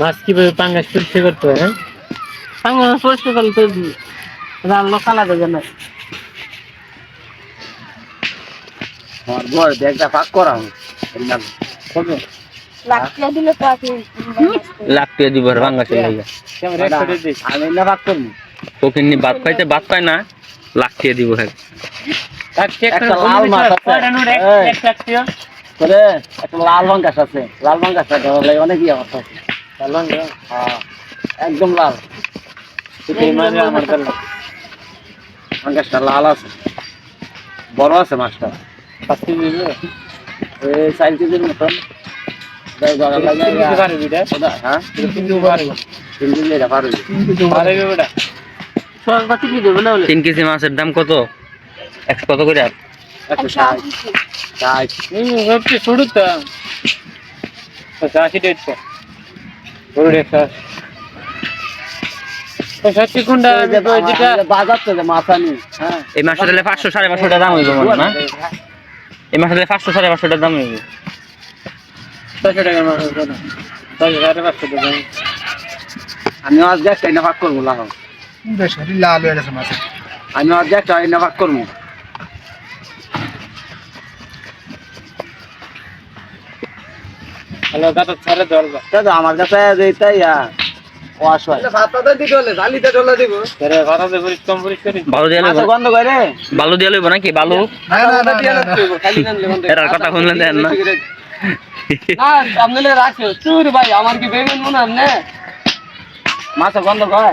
মাছ কীভাবে পাঙ্গাস পরিষ্কার করতে হয় হ্যাঁ? সঙ্গে পরিষ্কার করলে তো রান্না কালা দেবে না আমার বড় ব্যাগটা করা দিব আমি না করব। ওকে খাইতে না হ্যাঁ। একটা লাল মাছ আছে। একটা লাল বাঙ্গাস আছে। লাল অনেক ইয়ে আছে। একদম লাল। আমার কাছে বাঙ্গাসটা লাল আছে। বড় আছে মাছটা। পাঁচ কেজি এই চার কেজির মতন। তিন কেজি হ্যাঁ মাছের দাম কত? একশো কত করে? আর একশো ষাট। ষাট তো আচ্ছা আশি একটা এই আমি হ্যাঁ। এই মাছটা তাহলে পাঁচশো সাড়ে পাঁচশো টাকা দাম হইব মনে না? এই মাছটা তাহলে পাঁচশো সাড়ে পাঁচশো টাকা দাম হইব। ছয়শো টাকার মাছ আছে না ছয়শো সাড়ে পাঁচশো টাকা আমি আজকে একটা এনে ভাগ করব লাগাও লাল হয়ে গেছে আমি আজকে একটা এনে ভাগ করব। দাদা আমার কাছে হয়। বালু দিয়ে লইব লইব নাকি বালু? কথা শুনলেন দেন না। আপনাদের চুর ভাই আমার কি বেমেন মনে হয় না। মাছ বন্ধ করে?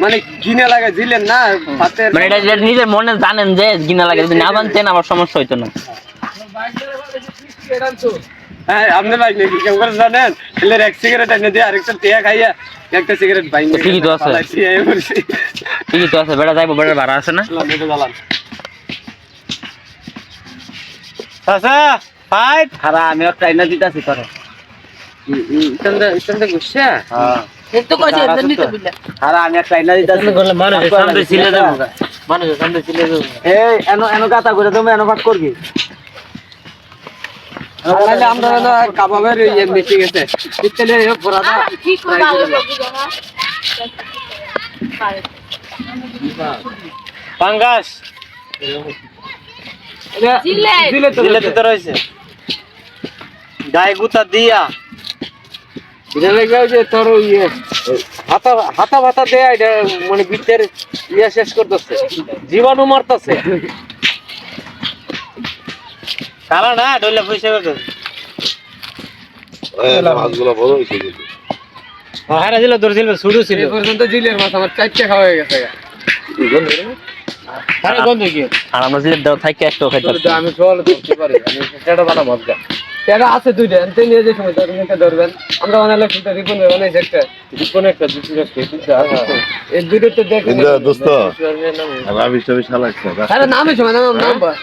মানে ঘিনে লাগে না মানে এটা নিজের মনে জানেন যে গিনা লাগে যদি না বানতেন আমার সমস্যা হইতো না। হ্যাঁ আপনি ভাই নাকি কেমন করে জানেন? ছেলের এক সিগারেট এনে দিয়ে আরেকটা টিয়া খাইয়া একটা সিগারেট ভাই ঠিকই তো আছে। ঠিকই তো আছে বেড়া যাইবো বেড়ার ভাড়া আছে না? ফাইট খারা আমি একটা এনে দিতেছি তোরে। ইতন্দা ইতন্দা হ্যাঁ। তো কইছে বিলা খারা আমি একটা এনে দিতেছি। করলে মানুষের সামনে ছিলে দেবো মানুষের সামনে ছিলে দেবো এই এনো এনো গাতা করে তুমি এনো ভাগ করবি? তাহলে আমরা হলো কাবাবের ইয়ে বেশি গেছে। পাঙ্গাস। জিলেট তো রয়েছে। গায়ে গুতা দিয়া। তোর ইয়ে হাতা হাতা ভাতা দেয়া এটা মানে বিটের ইয়ে শেষ করতেছে। জীবাণু মারতেছে। কালা না ডলে পয়সা করতে হারা ছিল তোর ছিল শুরু ছিল। এই পর্যন্ত জিলের মাছ আমার চারটে খাওয়া হয়ে গেছে। আরে গন্ধ কি আর আমরা যদি দেওয়া থাকে একটাও খাইতে আমি সকালে ধরতে পারি আমি সেটা বানা মজা টাকা আছে দুইটা এনতে নিয়ে যে সময় তখন একটা ধরবেন। আমরা অনেক লোকটা রিপন অনেক একটা রিপন একটা দুটো একটা এই দুটো তো দেখে। ইন্দা, দোস্ত। আমি সবই না আরে নামে সময় নাম নাম্বার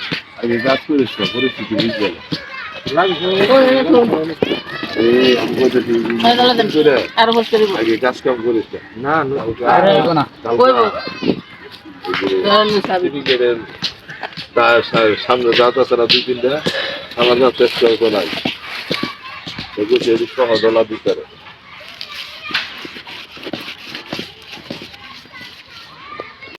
আগে কাজ করিস না পরিস্থিতি বুঝবে না করে, আগে কাজ কাম করিস না। না তার সামনে দাঁত আছে না দুই তিনটা? আমার না চেষ্টা তো নাই। দেখব যে সহ ডলার দিতে